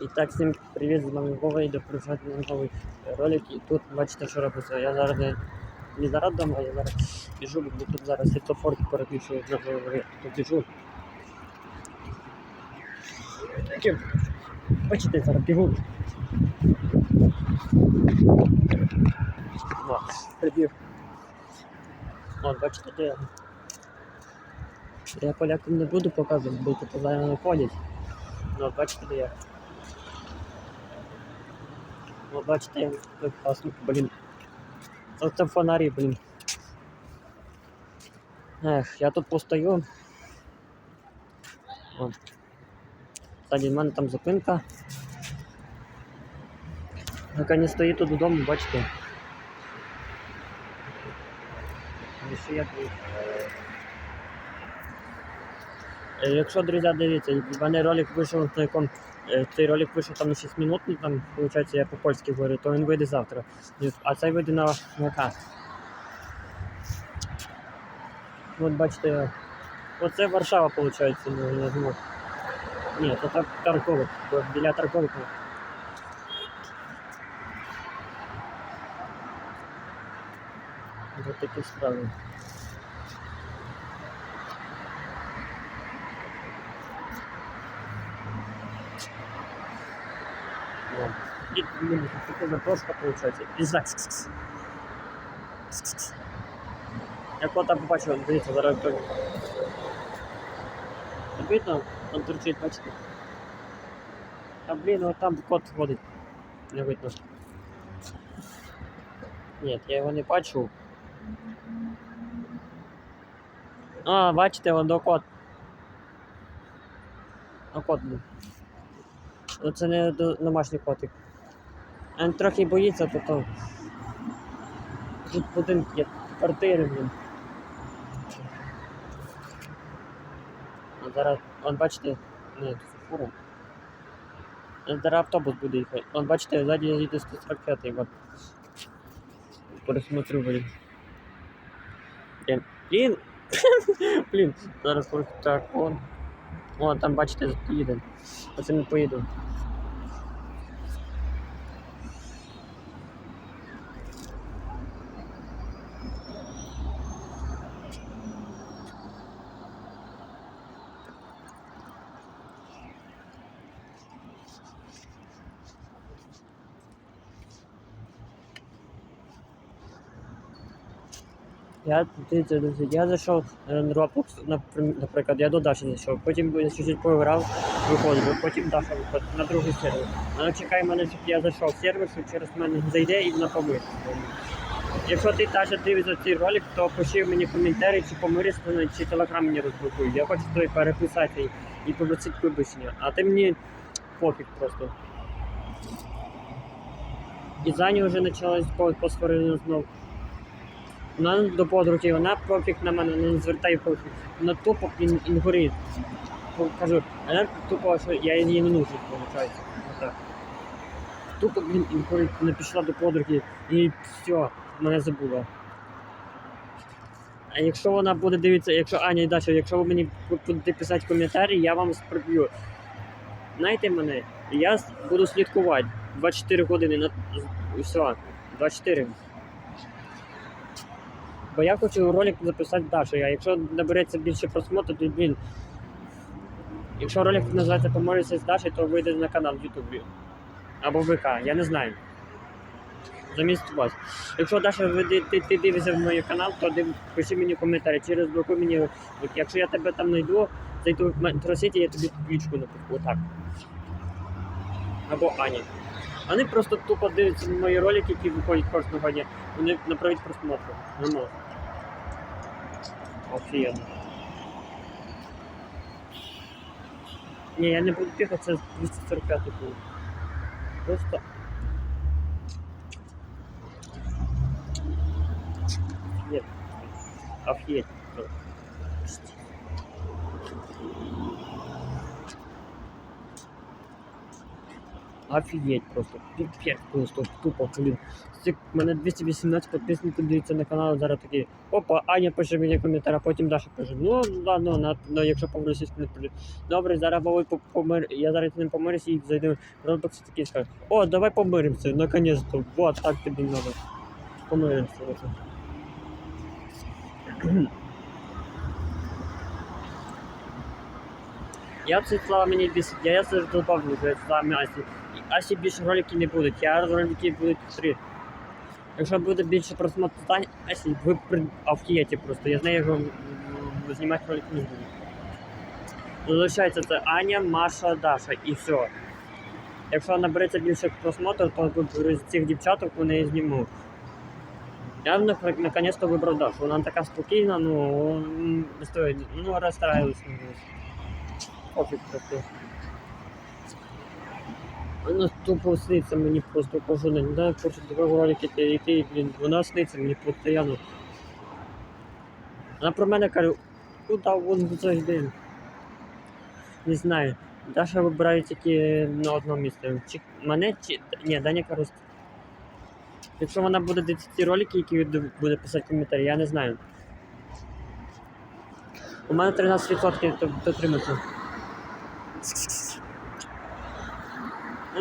І так, всім привіт, з вами Вова і на новий ролик. І тут бачите, що робиться. Я зараз не, не зараз вдома, я зараз біжу, бо тут зараз світлофор перепишу на голові. Тут біжу. Таке, Бачите, зараз бігу. О, прибіг. От, бачите, де я. Я полякам не буду показувати, бо тут не ходять. Ну, бачите, де я. Ну, бачите, я тут класно, блін. Оце фонарі, блін. Ех, я тут постою. Ззаді в мене там зупинка. Яка не стоїть тут додому, бачите. Ще як ви- Е, Якщо, друзі, дивіться, в мене ролик вийшов на якому е, цей ролик вийшов там на 6 минут, ну, там, виходить, я по-польськи говорю, то він вийде завтра. А цей вийде на ВК. От бачите, оце Варшава, виходить, ну, я думаю. Ні, це так Тарковик, біля Тарковика. Ось такі справи. Вот. И ну, такая заброшка получается. І знак. Як от там побачив, дивіться, зараз той. Видно, он торчить, бачите. А блін, от там кот ходить. Не видно. Ні, я його не бачу. А, бачите, вон до кот. А кот. Ну, Це не до- домашній котик. Він трохи боїться, то. Тут будинки є, квартири, блін. А зараз, он бачите, не, це фура. А Зараз автобус буде їхати. Он бачите, ззаді їде 145 от. Пересмотрю, блін. Блін. Блін. Блін, зараз просто так, он. О, там бачите, їде. Оце ми поїду. Я, друзі, я зайшов на Roblox, наприклад, я до Даші зайшов, потім чуть-чуть поіграв, виходив, потім Даша виходить на другий сервер. Вона чекає мене, щоб я зайшов в сервер, що через мене зайде і вона помиє. Якщо ти теж дивишся цей ролик, то пиши мені коментарі, чи помиришся, чи телеграм мені розблокує. Я хочу тобі переписати і, попросити вибачення, а ти мені пофіг просто. І Зані вже почалась по- знов. Вона до подруги, вона профік на мене не звертає профік. Вона тупо ін, інгорить. Кажу, вона тупо, що я її не нужен, виходить. Тупо, блін, інгорить, вона пішла до подруги і все, мене забула. А якщо вона буде дивитися, якщо Аня і Даша, якщо ви мені будете писати коментарі, я вам спроб'ю. Знаєте мене, я буду слідкувати 24 години на все, 24. Бо я хочу ролик записати Дашу, а якщо набереться більше просмотрів, то блін. Якщо ролик називається Помолюся з Дашею, то вийде на канал в Ютубі. Або ВК, я не знаю. Замість вас. Якщо Даша ви ти, ти дивишся в мій канал, то див, пиши мені коментарі, через блоку мені. Якщо я тебе там знайду, зайду в Тросіті, я тобі ключку напишу. Отак. Або Ані. Вони просто тупо дивляться мої ролики, які виходять кожного дня. Вони направить просмотр. Не можуть. Офігенно. Ні, я не буду тихо, це 245 був. Просто. Нет. Офигеть. Офігеть просто. Піпець просто тупо. Стик, у мене 218 підписників дивиться на канал, зараз такі. Опа, Аня пише мені коментар, а потім Даша каже, ну ладно, на, ну, якщо по російську не полю. Добре, зараз Вовой помир. Я зараз з ним помирюся і зайду в Roblox такий скаже, о, давай помиримося, наконец-то. Вот, так тобі надо. Помиримося. Я б Світлана мені бісить, я, я це добавлю вже Світлана Асі. Більше роликів не будуть, я ролики будуть три. Якщо буде більше просмотрів стань, Асі, ви при авкієті просто, я з нею знімати ролики не буду. Залишається це Аня, Маша, Даша і все. Якщо набереться більше просмотрів, то з цих дівчаток вони зніму. Я нак- наконец-то вибрав Дашу. Вона така спокійна, ну стоїть, ну розстраюсь. Пофіг просто. Вона тупо сниться мені просто кожен день. Да, хочу такого ролики, який, блін, вона сниться мені постійно. Вона про мене каже, куди вон зайди. Не знаю. Даша вибирає тільки на одному місці. Чи мене чи. Ні, Даня Карус. Якщо вона буде дивитися ці ролики, які буде писати коментарі, я не знаю. У мене 13% то- дотримується.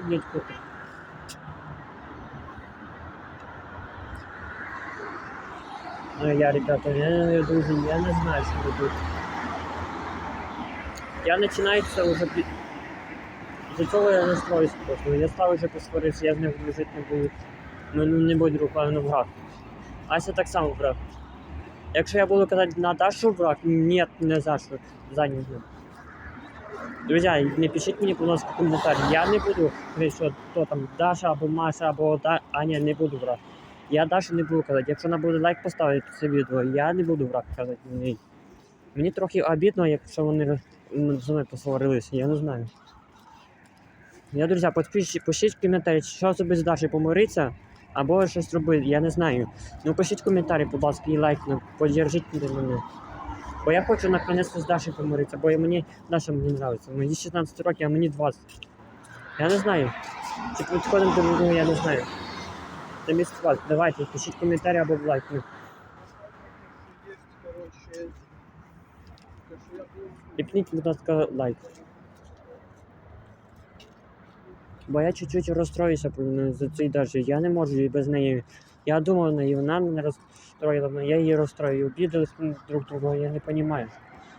Блін, круто. Ну, я, ребята, я, друзі, я не знаю, що робити. Я починаюся вже пі- З цього я не строюсь просто. Я став вже посварився, я з ним дружити не буду. Ну, ну, не будь рука, ну враг. Ася так само враг. Якщо я буду казати на Дашу враг, ні, не за що, за нього. Друзі, не пишіть мені, будь ласка, коментарі. Я не буду говорити, що хто там Даша або Маша, або Да... Аня, не буду враг. Я Дашу не буду казати. Якщо вона буде лайк поставити це відео, я не буду враг казати. Ні. Мені трохи обідно, якщо вони м, мною посварилися, я не знаю. Я, друзі, пишіть, пишіть коментарі, що зробити з Дашею помиритися, або щось робити, я не знаю. Ну пишіть коментарі, будь ласка, і лайк, поддержіть мене. Бо я хочу наконець з Дашею помиритися, бо мені Даша мені подобається. Мені 16 років, а мені 20. Я не знаю. Чи підходимо до нього, я не знаю. Це місце вас. Давайте, пишіть коментарі або лайк. Ліпніть, будь ласка, лайк. Бо я чуть-чуть розстроюся за цей даже. Я не можу і без неї. Я думав на неї, вона мене розстроїла, я її розстроїв. Обідали друг друга, я не розумію.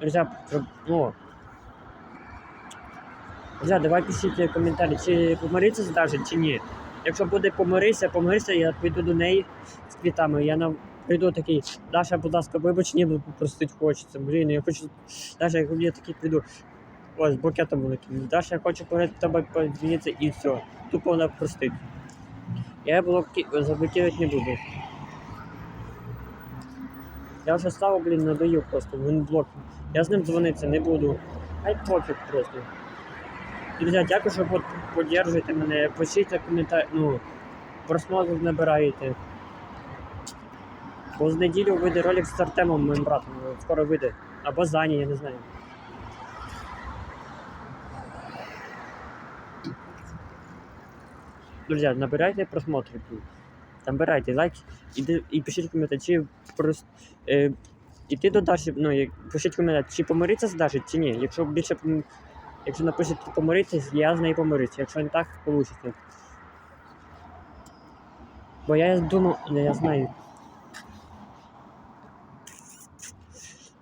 Друзі, ну. Друзі, давай пишіть коментарі, чи помириться з чи ні. Якщо буде помирися, помирися, я піду до неї з квітами. Я на... прийду такий, Даша, будь ласка, вибач, ні, простить хочеться. Блін, я хочу. Даша, як я такий піду. Ось, букетом великим. Даша, я хочу перед тобою подзвонитися і все. Тупо вона простить. Я блоки... заблокувати не буду. Я вже став, блін, надаю просто, він блок. Я з ним дзвонитися не буду. Хай пофіг просто. Друзі, дякую, що поддержуєте мене. Пишіть коментар, ну, просмотрів набираєте. Бо з неділю вийде ролик з Артемом, моїм братом. Скоро вийде. Або з Ані, я не знаю. Друзі, набирайте просмотрів. Набирайте лайк і, і пишіть коментарі, чи прос, е, іти до Даші, ну, як- пишіть коментарі, чи помиритися з Даші, чи ні. Якщо більше якщо напишете помиритися, я з нею помирюся. Якщо не так, вийде. Бо я думав, не, я знаю.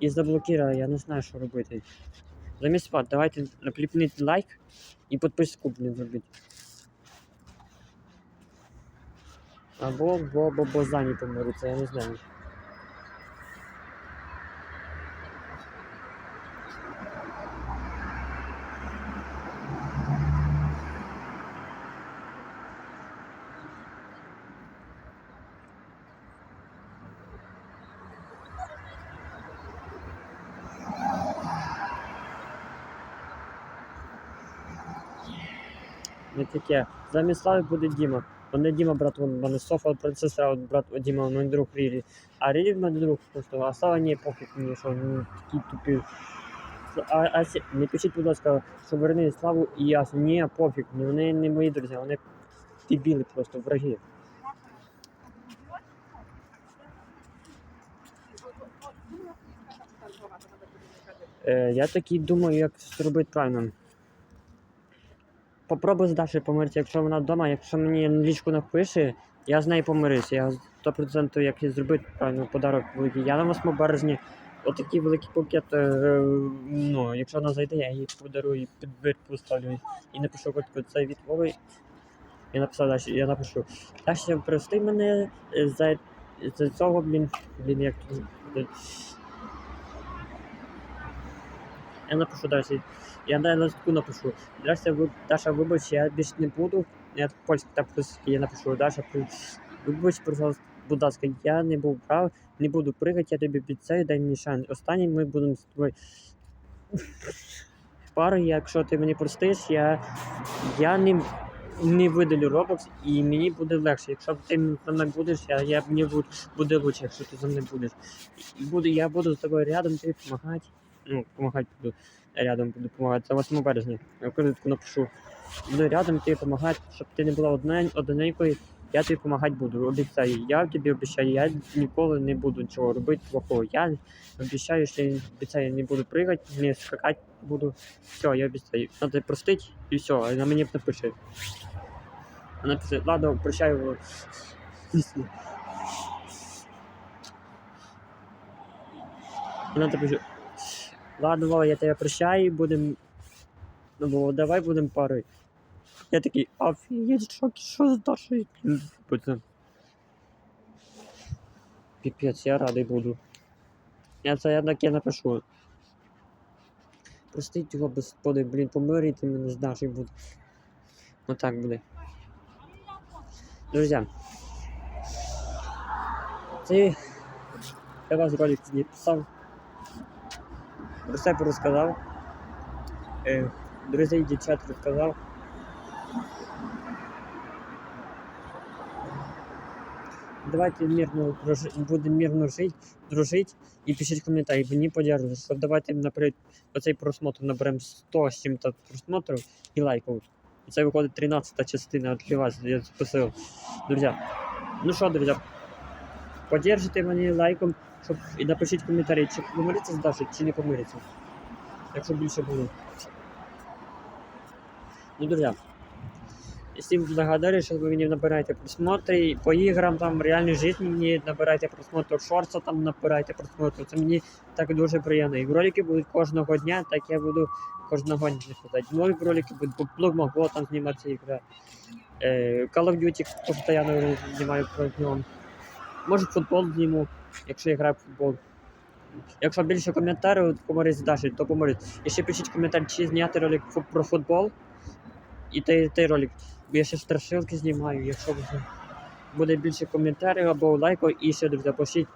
І заблокували, я не знаю, що робити. Замість спад, давайте напліпніть лайк і підписку, блін, зробіть. Або бо бо бо зані помириться, я не знаю. Не таке. Замість Слави буде Діма. Мене Діма, брат, вон, мене Софа, сестра, брат Діма, мій друг Рілі. А Рілі мене друг просто, а Слава ні, пофіг мені, що вони такі тупі. А, а не пишіть, будь ласка, що верни славу і ясно. Ні, пофіг, ну, вони не мої друзі, вони дебіли просто враги. Е, я такий думаю, як зробити правильно. Попробуй з Дашею якщо вона вдома, якщо мені лічку напише, я з нею помирюся. Я 100% як зробити правильно подарок великий. Я на 8 березня отакий великий букет. е, ну, якщо вона зайде, я їй подарую і під двері поставлю і напишу картку це від Вови. Я написав далі, я напишу. Дашя, прости мене е, за, за цього, блін, блін, як е, Я напишу далі. Я на листку напишу. Даша, Даша, вибач, я більше не буду. Я польський та русський, я напишу. Даша, вибач, пожалуйста, будь ласка, я не був прав, не буду пригати, я тобі обіцяю, дай мені шанс. Останній ми будемо з тобою. Пару, якщо ти мені простиш, я, я не, не видалю Roblox і мені буде легше. Якщо ти зі мною будеш, я, я, мені буде, лучше, якщо ти зі мною будеш. Буду, я буду з тобою рядом, тобі допомагати. Ну, допомагати буду. Рядом допомагати. Це 8 березня. Я коротко напишу. Буду рядом тобі допомагати, щоб ти не була одне. Я тобі допомагати буду. Обіцяю. Я тобі обіцяю, я ніколи не буду нічого робити плохого. Я обіцяю, що обіцяю, не буду пригати, не скакати буду. Все, я обіцяю. Надо простити і все, вона мені напише. Вона пише, ладно, прощаю. Вона напише, ладно, Вова, я тебе прощаю, будем. Ну, Вова, давай будем парой. Я такий, офігеть, що, що з Дашою? Пацан. Піпець, я радий буду. Я це я таке напишу. Простить його, господи, блін, помирити мене з Дашою буде. Отак буде. Друзі. Це я вас ролик не писав. Про себе розказав. Е, і дівчат розказав. Давайте мирно будемо мирно жити, дружити і пишіть коментарі. Мені подякуйте, що давайте, наприклад, оцей просмотр наберемо 100 з чим-то просмотрів і лайків. Це виходить 13 частина для вас, я записав. Друзі. Ну що, друзі, поддержите мене лайком, щоб і напишіть коментарі, чи помириться з Дашею, чи не помириться. Якщо більше буде. Ну, друзі. Всім благодарю, що ви мені набираєте просмотри. По іграм там в реальній житті мені набираєте просмотр шорца, там набираєте просмотр. Це мені так дуже приємно. І ролики будуть кожного дня, так я буду кожного дня сказати. Нові ролики будуть по блогмаго там зніматися ігра. Е, Call of Duty постійно знімаю про нього. Може футбол зніму, якщо я граю в футбол. Якщо більше коментарів, поморить з Даші, то поморить. І ще пишіть коментар, чи зняти ролик про футбол. І той, той ролик. Бо я ще страшилки знімаю, якщо буде- більше коментарів або лайків, і ще друзі, пишіть.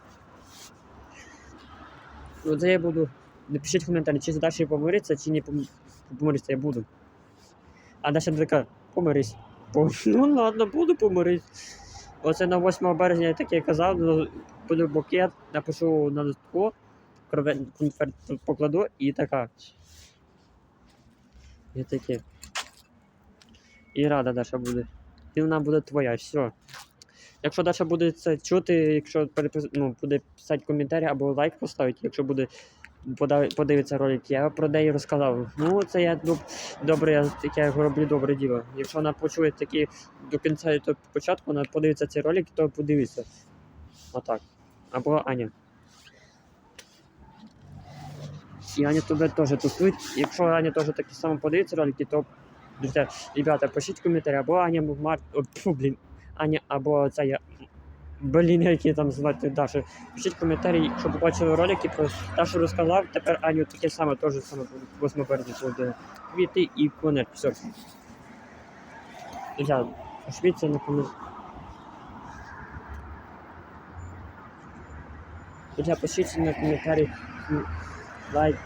Оце я буду. Напишіть коментарі, чи Дашею помириться, чи не пом- помириться, я буду. А Даша така, помирись. Ну ладно, буду помирись. Оце на 8 березня я таке казав, ну, буду букет, напишу на листку, конверт покладу і така. І таке. І рада Даша буде. І вона буде твоя, все. Якщо Даша буде це чути, якщо перепис... ну, буде писати коментарі або лайк поставити, якщо буде подивитися ролик, я про неї розказав. Ну, це я доб... добре, я таке роблю добре діло. Якщо вона почує такі до кінця то початку, вона подивиться цей ролик, то подивиться. Отак. Або Аня. І Аня туди теж тусують. Якщо Аня теж так само подивиться ролики, то друзі, ребята, пишіть коментарі, або Аня Мар... О, фу, блін, Аня, або ця я. Блін, які там звати Дашу. Пишіть коментарі, щоб бачили ролики про Дашу розказав, тепер Аню таке саме, теж саме буде 8 березня буде. Квіти і конер. Все. Друзі, пишіться на коментарі. Друзі, пишіть на коментарі лайк,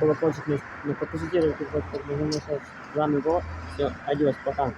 колокольчик на, на подписите, с вами Во. Все, адіос, пока.